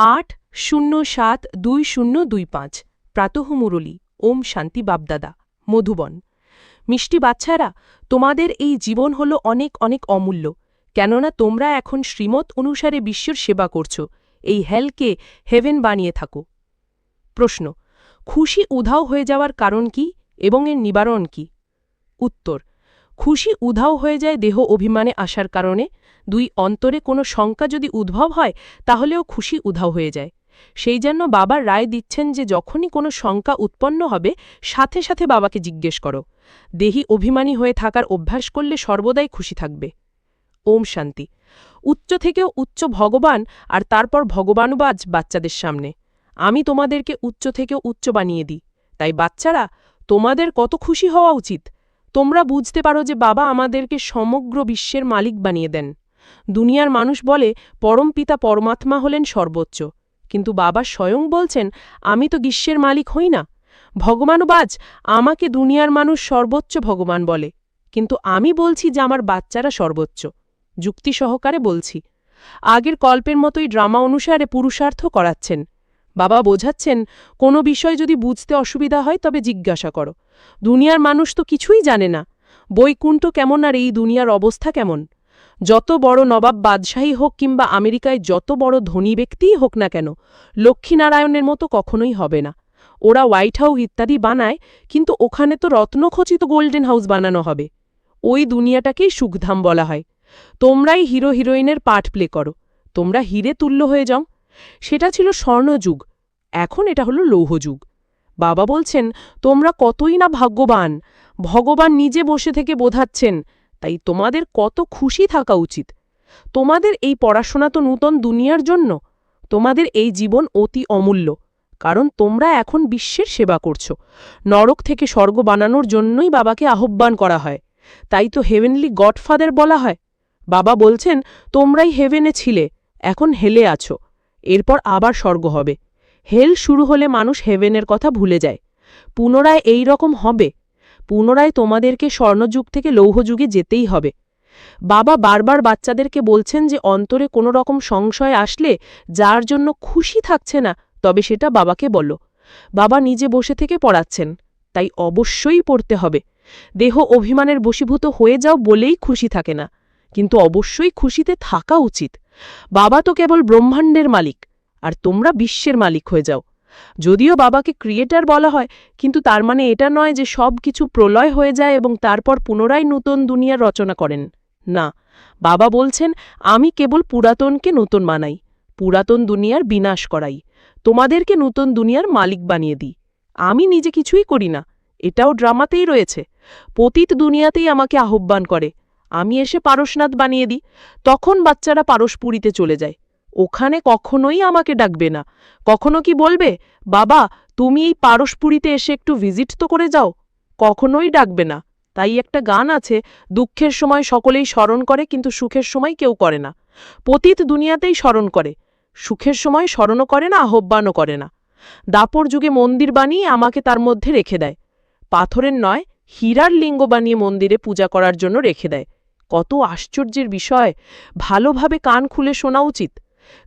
আট শূন্য সাত দুই শূন্য দুই পাঁচ। প্রাতঃ মুরলী, ওম শান্তি বাবদাদা মধুবন। মিষ্টি বাচ্চারা, তোমাদের এই জীবন হলো অনেক অনেক অমূল্য। কেননা তোমরা এখন শ্রীমত অনুসারে বিশ্বর সেবা করছ। এই হেলকে হেভেন বানিয়ে থাকো। প্রশ্ন, খুশি উধাও হয়ে যাওয়ার কারণ কি এবং এর নিবারণ কি? উত্তর খুশি উধাও হয়ে যায় দেহ অভিমানে আসার কারণে। দুই অন্তরে কোনো শঙ্কা যদি উদ্ভব হয়, তাহলেও খুশি উধাও হয়ে যায়। সেই জন্য বাবা রায় দিচ্ছেন যে যখনই কোনো শঙ্কা উৎপন্ন হবে, সাথে সাথে বাবাকে জিজ্ঞেস করো। দেহি অভিমানী হয়ে থাকার অভ্যাস করলে সর্বদাই খুশি থাকবে। ওম শান্তি। উচ্চ থেকেও উচ্চ ভগবান আর তারপর ভগবানুবাজ বাচ্চাদের সামনে। আমি তোমাদেরকে উচ্চ থেকেও উচ্চ বানিয়ে দিই। তাই বাচ্চারা, তোমাদের কত খুশি হওয়া উচিত? তোমরা বুঝতে পারো যে বাবা আমাদেরকে সমগ্র বিশ্বের মালিক বানিয়ে দেন। দুনিয়ার মানুষ বলে, পরম পিতা পরমাত্মা হলেন সর্বোচ্চ। কিন্তু বাবা স্বয়ং বলছেন, আমি তো গ্রীষ্মের মালিক হই না। ভগবানবাজ আমাকে দুনিয়ার মানুষ সর্বোচ্চ ভগবান বলে। কিন্তু আমি বলছি যে আমার বাচ্চারা সর্বোচ্চ। যুক্তি সহকারে বলছি। আগের কল্পের মতোই ড্রামা অনুসারে পুরুষার্থ করাচ্ছেন। বাবা বোঝাচ্ছেন, কোনো বিষয় যদি বুঝতে অসুবিধা হয় তবে জিজ্ঞাসা করো। দুনিয়ার মানুষ তো কিছুই জানে না। বৈকুণ্ঠ কেমন আর এই দুনিয়ার অবস্থা কেমন? যত বড় নবাব বাদশাহী হোক কিংবা আমেরিকায় যত বড় ধনী ব্যক্তিই হোক না কেন, লক্ষ্মীনারায়ণের মতো কখনোই হবে না। ওরা হোয়াইট হাউস ইত্যাদি বানায়, কিন্তু ওখানে তো রত্নখচিত গোল্ডেন হাউস বানানো হবে। ওই দুনিয়াটাকেই সুখধাম বলা হয়। তোমরাই হিরো হিরোইনের পাঠ প্লে করো। তোমরা হিরে তুল্য হয়ে যাও। সেটা ছিল স্বর্ণযুগ। এখন এটা হলো লৌহযুগ বাবা বলছেন, তোমরা কতই না ভাগ্যবান। ভগবান নিজে বসে থেকে বোঝাচ্ছেন তাই তোমাদের কত খুশি থাকা উচিত। তোমাদের এই পড়াশোনা তো নূতন দুনিয়ার জন্য। তোমাদের এই জীবন অতি অমূল্য, কারণ তোমরা এখন বিশ্বের সেবা করছ। নরক থেকে স্বর্গ বানানোর জন্যই বাবাকে আহ্বান করা হয়। তাই তো হেভেনলি গডফাদার বলা হয়। বাবা বলছেন, তোমরাই হেভেনে ছিলে, এখন হেলে আছো। এরপর আবার স্বর্গ হবে। হেল শুরু হলে মানুষ হেভেনের কথা ভুলে যায়। পুনরায় এই রকম হবে। পুনরায় তোমাদেরকে স্বর্ণযুগ থেকে লৌহযুগে যেতেই হবে। বাবা বারবার বাচ্চাদেরকে বলছেন যে অন্তরে কোনো রকম সংশয় আসলে যার জন্য খুশি থাকছে না, তবে সেটা বাবাকে বলো। বাবা নিজে বসে থেকে পড়াচ্ছেন, তাই অবশ্যই পড়তে হবে। দেহ অভিমানের বশীভূত হয়ে যাও বলেই খুশি থাকে না, কিন্তু অবশ্যই খুশিতে থাকা উচিত। বাবা তো কেবল ব্রহ্মাণ্ডের মালিক আর তোমরা বিশ্বের মালিক হয়ে যাও। যদিও বাবাকে ক্রিয়েটার বলা হয়, কিন্তু তার মানে এটা নয় যে সব কিছু প্রলয় হয়ে যায় এবং তারপর পুনরায় নূতন দুনিয়ার রচনা করেন। না, বাবা বলছেন, আমি কেবল পুরাতনকে নূতন মানাই পুরাতন দুনিয়ার বিনাশ করাই। তোমাদেরকে নূতন দুনিয়ার মালিক বানিয়ে দিই। আমি নিজে কিছুই করি না, এটাও ড্রামাতেই রয়েছে। পতিত দুনিয়াতেই আমাকে আহ্বান করে, আমি এসে পারসনাথ বানিয়ে দিই, তখন বাচ্চারা পারসপুরীতে চলে যায়। ওখানে কখনোই আমাকে ডাকবে না। কখনো কি বলবে, বাবা, তুমি এই পারসপুরীতে এসে একটু ভিজিট তো করে যাও কখনোই ডাকবে না। তাই একটা গান আছে, দুঃখের সময় সকলেই স্মরণ করে, কিন্তু সুখের সময় কেউ করে না পতিত দুনিয়াতেই স্মরণ করে। সুখের সময় স্মরণও করে না, আহ্বানও করে না। দাপর যুগে মন্দির বানিয়ে আমাকে তার মধ্যে রেখে দেয়। পাথরের নয়, হীরার লিঙ্গ বানিয়ে মন্দিরে পূজা করার জন্য রেখে দেয়। কত আশ্চর্যের বিষয়! ভালোভাবে কান খুলে শোনা উচিত।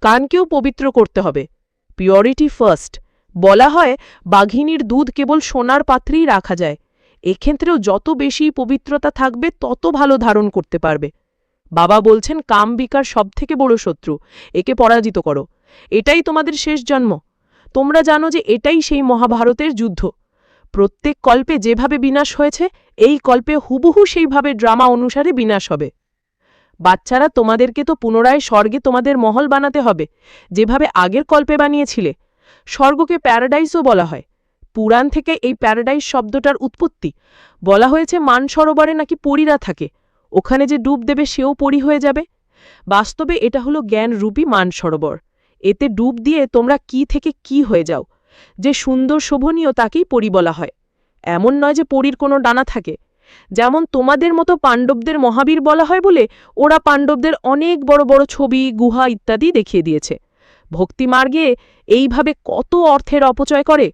কানকেও পবিত্র করতে হবে। পিওরিটি ফার্স্ট বলা হয়, বাঘিনীর দুধ কেবল সোনার পাত্রেই রাখা যায়। এক্ষেত্রেও যত বেশি পবিত্রতা থাকবে, তত ভালো ধারণ করতে পারবে। বাবা বলছেন কাম বিকার সবথেকে বড় শত্রু, একে পরাজিত করো। এটাই তোমাদের শেষ জন্ম। তোমরা জানো যে এটাই সেই মহাভারতের যুদ্ধ। প্রত্যেক কল্পে যেভাবে বিনাশ হয়েছে, এই কল্পে হুবহু সেইভাবে ড্রামা অনুসারে বিনাশ হবে। বাচ্চারা তোমাদেরকে তো পুনরায় স্বর্গে তোমাদের মহল বানাতে হবে, যেভাবে আগের কল্পে বানিয়েছিলে। স্বর্গকে প্যারাডাইসও বলা হয়। পুরাণ থেকে এই প্যারাডাইস শব্দটার উৎপত্তি। বলা হয়েছে মান সরোবরে নাকি পরীরা থাকে। ওখানে যে ডুব দেবে সেও পরি হয়ে যাবে। বাস্তবে এটা হলো জ্ঞানরূপী মান সরোবর। এতে ডুব দিয়ে তোমরা কি থেকে কি হয়ে যাও। যে সুন্দর শোভনীয় তাকেই পরি বলা হয়। এমন নয় যে পরীর কোনো ডানা থাকে। যেমন তোমাদের মতো পাণ্ডবদের মহাবীর বলা হয় বলে ওরা পাণ্ডবদের অনেক বড় বড় ছবি, গুহা ইত্যাদি দেখিয়ে দিয়েছে। ভক্তিমার্গে এইভাবে কত অর্থের অপচয় করে?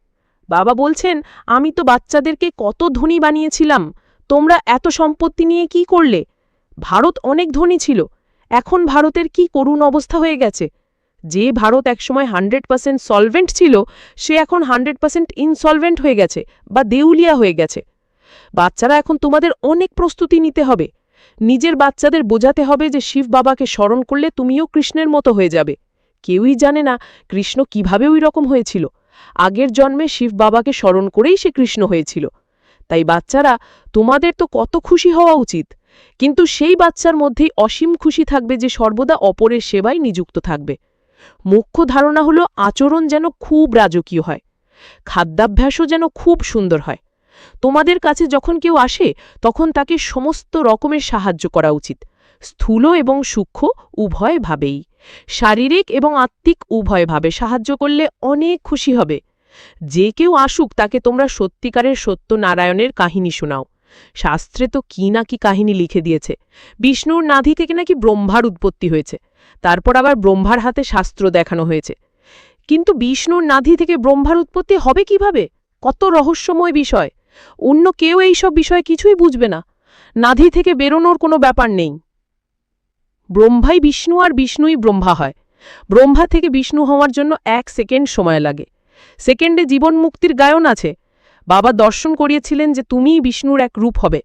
বাবা বলছেন, আমি তো বাচ্চাদেরকে কত ধনী বানিয়েছিলাম, তোমরা এত সম্পত্তি নিয়ে কি করলে? ভারত অনেক ধনী ছিল, এখন ভারতের কি করুণ অবস্থা হয়ে গেছে? যে ভারত একসময় হান্ড্রেড পার্সেন্ট সলভেন্ট ছিল, সে এখন হান্ড্রেড পার্সেন্ট ইনসলভেন্ট হয়ে গেছে বা দেউলিয়া হয়ে গেছে। বাচ্চারা এখন তোমাদের অনেক প্রস্তুতি নিতে হবে। নিজের বাচ্চাদের বোঝাতে হবে যে শিব বাবাকে স্মরণ করলে তুমিও কৃষ্ণের মতো হয়ে যাবে। কেউই জানে না কৃষ্ণ কীভাবে ওই রকম হয়েছিল। আগের জন্মে শিব বাবাকে স্মরণ করেই সে কৃষ্ণ হয়েছিল। তাই বাচ্চারা, তোমাদের তো কত খুশি হওয়া উচিত। কিন্তু সেই বাচ্চার মধ্যেই অসীম খুশি থাকবে যে সর্বদা অপরের সেবায় নিযুক্ত থাকবে। মুখ্য ধারণা হলো আচরণ যেন খুব রাজকীয় হয়। খাদ্যাভ্যাসও যেন খুব সুন্দর হয়। তোমাদের কাছে যখন কেউ আসে, তখন তাকে সমস্ত রকমের সাহায্য করা উচিত। স্থূল এবং সূক্ষ্ম উভয়ভাবেই শারীরিক এবং আত্মিক উভয়ভাবে সাহায্য করলে অনেক খুশি হবে। যে কেউ আসুক, তাকে তোমরা সত্যিকারের সত্যনারায়ণের কাহিনী শোনাও। শাস্ত্রে তো কি না কি কাহিনী লিখে দিয়েছে। বিষ্ণুর নাধি থেকে নাকি ব্রহ্মার উৎপত্তি হয়েছে। তারপর আবার ব্রহ্মার হাতে শাস্ত্র দেখানো হয়েছে। কিন্তু বিষ্ণুর নাধি থেকে ব্রহ্মার উৎপত্তি হবে কীভাবে? কত রহস্যময় বিষয়! অন্য কেউ এইসব বিষয়ে কিছুই বুঝবে না। নাধি থেকে বেরোনোর কোনো ব্যাপার নেই। ব্রহ্মাই বিষ্ণু আর বিষ্ণুই ব্রহ্মা হয়। ব্রহ্মা থেকে বিষ্ণু হওয়ার জন্য এক সেকেন্ড সময় লাগে। সেকেন্ডে জীবন মুক্তির গায়ন আছে। বাবা দর্শন করিয়েছিলেন যে তুমিই বিষ্ণুর এক রূপ হবে।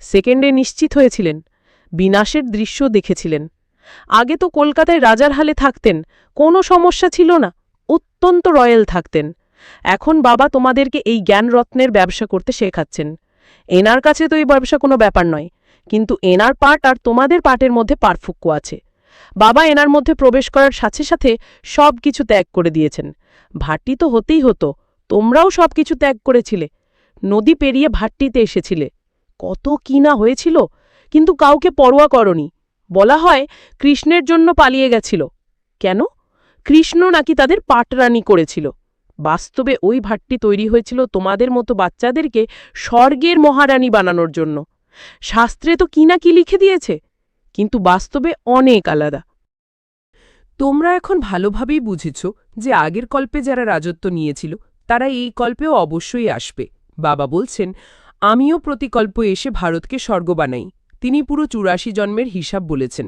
সেকেন্ডে নিশ্চিত হয়েছিলেন। বিনাশের দৃশ্য দেখেছিলেন। আগে তো কলকাতায় রাজার হালে থাকতেন, কোনো সমস্যা ছিল না। অত্যন্ত রয়্যাল থাকতেন। এখন বাবা তোমাদেরকে এই জ্ঞানরত্নের ব্যবসা করতে শেখাচ্ছেন। এনার কাছে তো এই ব্যবসা কোনো ব্যাপার নয়, কিন্তু এনার পার্ট আর তোমাদের পার্টের মধ্যে পার্থক্য আছে। বাবা এনার মধ্যে প্রবেশ করার সাথে সাথে সব কিছু ত্যাগ করে দিয়েছেন। ভাট্টি তো হতেই হতো, তোমরাও সব কিছু ত্যাগ করেছিলে। নদী পেরিয়ে ভাট্টিতে এসেছিলে। কত কি না হয়েছিল, কিন্তু কাউকে পরোয়া করনি। বলা হয় কৃষ্ণের জন্য পালিয়ে গেছিল। কেন? কৃষ্ণ নাকি তাদের পাটরানি করেছিল। বাস্তবে ওই ভাট্টি তৈরি হয়েছিল তোমাদের মতো বাচ্চাদেরকে স্বর্গের মহারানী বানানোর জন্য। শাস্ত্রে তো কি না কি লিখে দিয়েছে, কিন্তু বাস্তবে অনেক আলাদা। তোমরা এখন ভালোভাবেই বুঝেছ যে আগের কল্পে যারা রাজত্ব নিয়েছিল, তারা এই কল্পেও অবশ্যই আসবে। বাবা বলছেন, আমিও প্রতিকল্প এসে ভারতকে স্বর্গ বানাই। তিনি পুরো চুরাশি জন্মের হিসাব বলেছেন,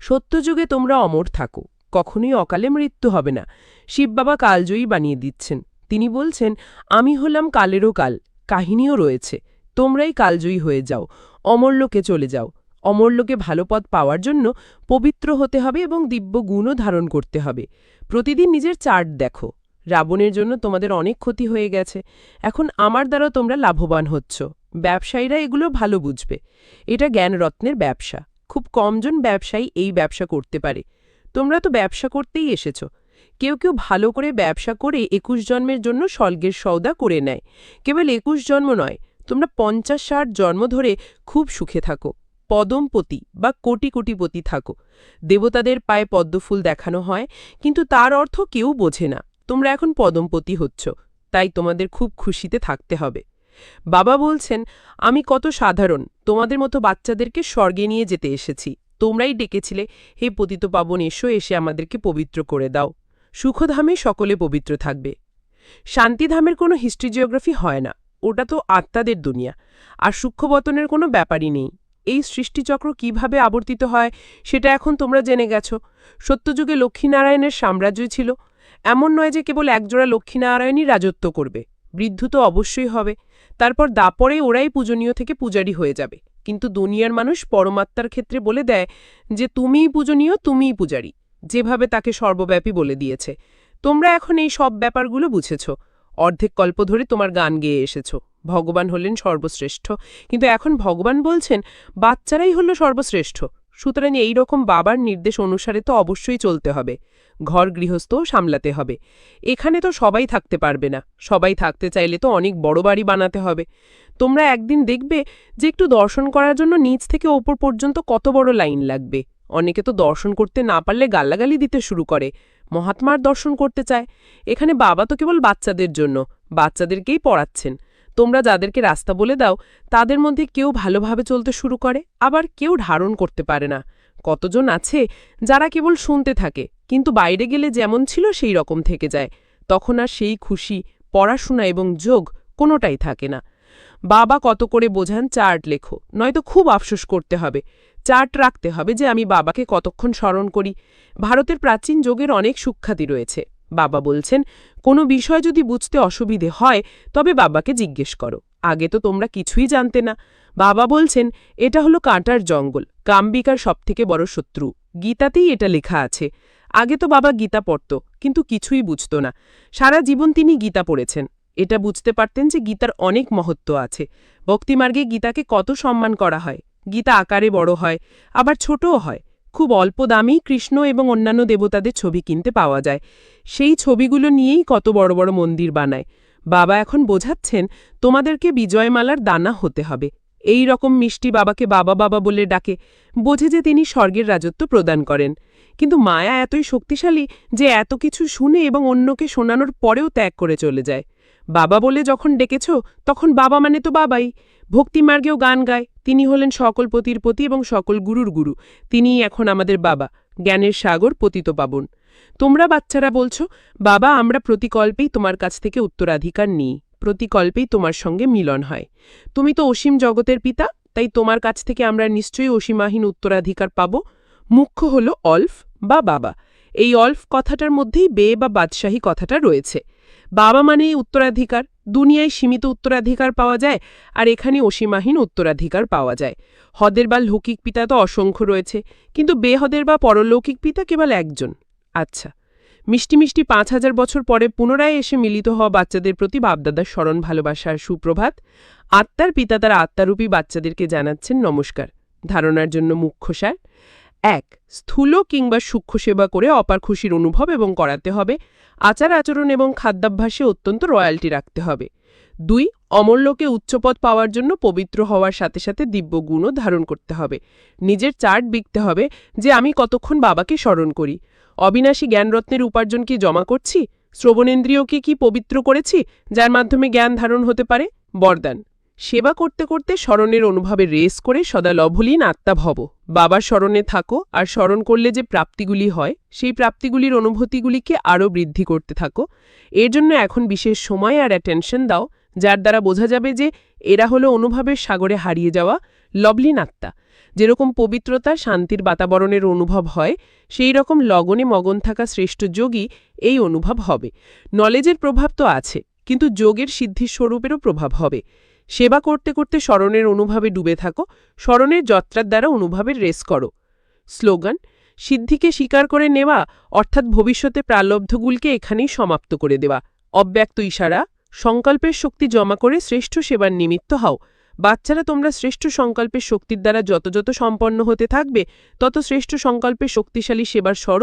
সত্যযুগে তোমরা অমর থাকো। কখনোই অকালে মৃত্যু হবে না। শিব বাবা কালজয়ী বানিয়ে দিচ্ছেন। তিনি বলছেন, আমি হলাম কালেরও কাল, কাহিনীও রয়েছে। তোমরাই কালজয়ী হয়ে যাও, অমরলোকে চলে যাও। অমরলোকে ভালো পথ পাওয়ার জন্য পবিত্র হতে হবে এবং দিব্য গুণও ধারণ করতে হবে। প্রতিদিন নিজের চার্ট দেখো। রাবণের জন্য তোমাদের অনেক ক্ষতি হয়ে গেছে। এখন আমার দ্বারা তোমরা লাভবান হচ্ছ। ব্যবসায়ীরা এগুলো ভালো বুঝবে। এটা জ্ঞানরত্নের ব্যবসা। খুব কমজন ব্যবসায়ী এই ব্যবসা করতে পারে। তোমরা তো ব্যবসা করতেই এসেছ। কেউ কেউ ভালো করে ব্যবসা করে একুশ জন্মের জন্য স্বর্গের সৌদা করে নেয়। কেবল একুশ জন্ম নয়, তোমরা পঞ্চাশ ষাট জন্ম ধরে খুব সুখে থাকো, পদমপতি বা কোটি কোটিপতি থাকো। দেবতাদের পায়ে পদ্মফুল দেখানো হয়, কিন্তু তার অর্থ কেউ বোঝে না। তোমরা এখন পদমপতি হচ্ছ, তাই তোমাদের খুব খুশিতে থাকতে হবে। বাবা বলছেন, আমি কত সাধারণ, তোমাদের মতো বাচ্চাদেরকে স্বর্গে নিয়ে যেতে এসেছি। তোমরাই ডেকেছিলে। হে পতিত পাবন, এসো, এসে আমাদেরকে পবিত্র করে দাও। সুখধামে সকলে পবিত্র থাকবে। শান্তিধামের কোনো হিস্ট্রি জিওগ্রাফি হয় না। ওটা তো আত্মাদের দুনিয়া। আর সূক্ষ্মবতনের কোনো ব্যাপারই নেই। এই সৃষ্টিচক্র কীভাবে আবর্তিত হয়, সেটা এখন তোমরা জেনে গেছ। সত্যযুগে লক্ষ্মীনারায়ণের সাম্রাজ্যই ছিল। এমন নয় যে কেবল একজোড়া লক্ষ্মীনারায়ণই রাজত্ব করবে। বৃদ্ধ তো অবশ্যই হবে। তারপর দাপরে ওরাই পূজনীয় থেকে পূজারি হয়ে যাবে। কিন্তু দুনিয়ার মানুষ পরমাত্মার ক্ষেত্রে বলে দেয় যে তুমিই পূজনীয়, তুমিই পূজারি, যেভাবে তাকে সর্বব্যাপী বলে দিয়েছে। তোমরা এখন এই সব ব্যাপারগুলো বুঝেছ। অর্ধেক কল্প ধরে তোমার গান গেয়ে এসেছ। ভগবান হলেন সর্বশ্রেষ্ঠ। কিন্তু এখন ভগবান বলছেন, বাচ্চারাই হল সর্বশ্রেষ্ঠ। সুতরাং এই রকম বাবার নির্দেশ অনুসারে তো অবশ্যই চলতে হবে। ঘর গৃহস্থও সামলাতে হবে। এখানে তো সবাই থাকতে পারবে না। সবাই থাকতে চাইলে তো অনেক বড় বাড়ি বানাতে হবে। তোমরা একদিন দেখবে যে একটু দর্শন করার জন্য নিচ থেকে ওপর পর্যন্ত কত বড় লাইন লাগবে। অনেকে তো দর্শন করতে না পারলে গাল্লাগালি দিতে শুরু করে। মহাত্মার দর্শন করতে চায়। এখানে বাবা তো কেবল বাচ্চাদের জন্য, বাচ্চাদেরকেই পড়াচ্ছেন। তোমরা যাদেরকে রাস্তা বলে দাও, তাদের মধ্যে কেউ ভালোভাবে চলতে শুরু করে, আবার কেউ ধারণ করতে পারে না। কতজন আছে যারা কেবল শুনতে থাকে, কিন্তু বাইরে গেলে যেমন ছিল সেই রকম থেকে যায়। তখন আর সেই খুশি, পড়াশোনা এবং যোগ কোনোটাই থাকে না। বাবা কত করে বোঝান চার্ট লেখো, নয়তো খুব আফসোস করতে হবে। চার্ট রাখতে হবে যে আমি বাবাকে কতক্ষণ স্মরণ করি। ভারতের প্রাচীন যোগের অনেক সুখ্যাতি রয়েছে। বাবা বলছেন, কোনো বিষয় যদি বুঝতে অসুবিধে হয়, তবে বাবাকে জিজ্ঞেস করো। আগে তো তোমরা কিছুই জানতে না। বাবা বলছেন, এটা হলো কাঁটার জঙ্গল, কাম্বিকার সবথেকে বড় শত্রু। গীতাতেই এটা লেখা আছে। আগে তো বাবা গীতা পড়ত, কিন্তু কিছুই বুঝত না। সারা জীবন তিনি গীতা পড়েছেন। এটা বুঝতে পারতেন যে গীতার অনেক মহত্ব আছে। ভক্তিমার্গে গীতাকে কত সম্মান করা হয়। গীতা আকারে বড় হয়, আবার ছোটও হয়। খুব অল্প দামেই কৃষ্ণ এবং অন্যান্য দেবতাদের ছবি কিনতে পাওয়া যায়। সেই ছবিগুলো নিয়েই কত বড় বড় মন্দির বানায়। বাবা এখন বোঝাচ্ছেন, তোমাদেরকে বিজয়মালার দানা হতে হবে। এই রকম মিষ্টি বাবাকে বাবা বাবা বলে ডাকে। বোঝে যে তিনি স্বর্গের রাজত্ব প্রদান করেন। কিন্তু মায়া এতই শক্তিশালী যে এত কিছু শুনে এবং অন্যকে শোনানোর পরেও ত্যাগ করে চলে যায়। বাবা বলে যখন ডেকেছ, তখন বাবা মানে তো বাবাই। ভক্তিমার্গেও গান গায়। তিনি হলেন সকল পতির পতি এবং সকল গুরুর গুরু। তিনিই এখন আমাদের বাবা। জ্ঞানের সাগর পতিত পাবন। তোমরা বাচ্চারা বলছো, বাবা, আমরা প্রতিকল্পেই তোমার কাছ থেকে উত্তরাধিকার নিই। প্রতিকল্পেই তোমার সঙ্গে মিলন হয়। তুমি তো অসীম জগতের পিতা, তাই তোমার কাছ থেকে আমরা নিশ্চয়ই অসীমাহীন উত্তরাধিকার পাব। মুখ্য হল অল্ফ বা বাবা। এই অল্ফ কথাটার মধ্যেই বে বা বাদশাহী কথাটা রয়েছে। বাবা মানেই উত্তরাধিকার, দুনিয়ায় সীমিত উত্তরাধিকার পাওয়া যায় আর এখানে অসীমাহীন উত্তরাধিকার পাওয়া যায়। হদের বা লৌকিক পিতা তো অসংখ্য রয়েছে, কিন্তু বেহদের বা পরলৌকিক পিতা কেবল একজন। আচ্ছা মিষ্টি মিষ্টি পাঁচ হাজার বছর পরে পুনরায় এসে মিলিত হওয়া বাচ্চাদের প্রতি বাপদাদার স্মরণ ভালোবাসার সুপ্রভাত, আত্মার পিতা তার আত্মারূপী বাচ্চাদেরকে জানাচ্ছেন নমস্কার। ধারণার জন্য মুখ্য সার এক, স্থূল কিংবা সূক্ষ্ম সেবা করে অপার খুশির অনুভব এবং করাতে হবে। আচার আচরণ এবং খাদ্যাভ্যাসে অত্যন্ত রয়্যালটি রাখতে হবে। দুই, অমূল্যকে উচ্চপদ পাওয়ার জন্য পবিত্র হওয়ার সাথে সাথে দিব্য গুণও ধারণ করতে হবে। নিজের চার্ট বিকতে হবে যে আমি কতক্ষণ বাবাকে স্মরণ করি। অবিনাশী জ্ঞানরত্নের উপার্জন কি জমা করছি? শ্রবণেন্দ্রিয়কে কি পবিত্র করেছি, যার মাধ্যমে জ্ঞান ধারণ হতে পারে? বরদান। সেবা করতে করতে স্মরণের অনুভবে রেস করে সদা লভলীন আত্মা ভব। বাবার স্মরণে থাকো আর স্মরণ করলে যে প্রাপ্তিগুলি হয়, সেই প্রাপ্তিগুলির অনুভূতিগুলিকে আরও বৃদ্ধি করতে থাকো। এর জন্য এখন বিশেষ সময় আর অ্যাটেনশন দাও, যার দ্বারা বোঝা যাবে যে এরা হলো অনুভবের সাগরে হারিয়ে যাওয়া লবলীন আত্মা। যেরকম পবিত্রতা শান্তির বাতাবরণের অনুভব হয়, সেই রকম লগনে মগন থাকা শ্রেষ্ঠ যোগী এই অনুভব হবে। নলেজের প্রভাব তো আছে, কিন্তু যোগের সিদ্ধিস্বরূপেরও প্রভাব হবে। সেবা করতে করতে স্মরণের অনুভবে ডুবে থাকো, স্মরণের যত্রার দ্বারা অনুভবের রেস করো। স্লোগান, সিদ্ধিকে স্বীকার করে নেওয়া, অর্থাৎ ভবিষ্যতে প্রালব্ধগুলকে এখানেই সমাপ্ত করে দেওয়া। অব্যক্ত ইশারা, সংকল্পের শক্তি জমা করে শ্রেষ্ঠ সেবার নিমিত্ত হও। বাচ্চারা, তোমরা শ্রেষ্ঠ সংকল্পের শক্তির দ্বারা যত যত সম্পন্ন হতে থাকবে, তত শ্রেষ্ঠ সংকল্পের শক্তিশালী সেবার স্বরূপ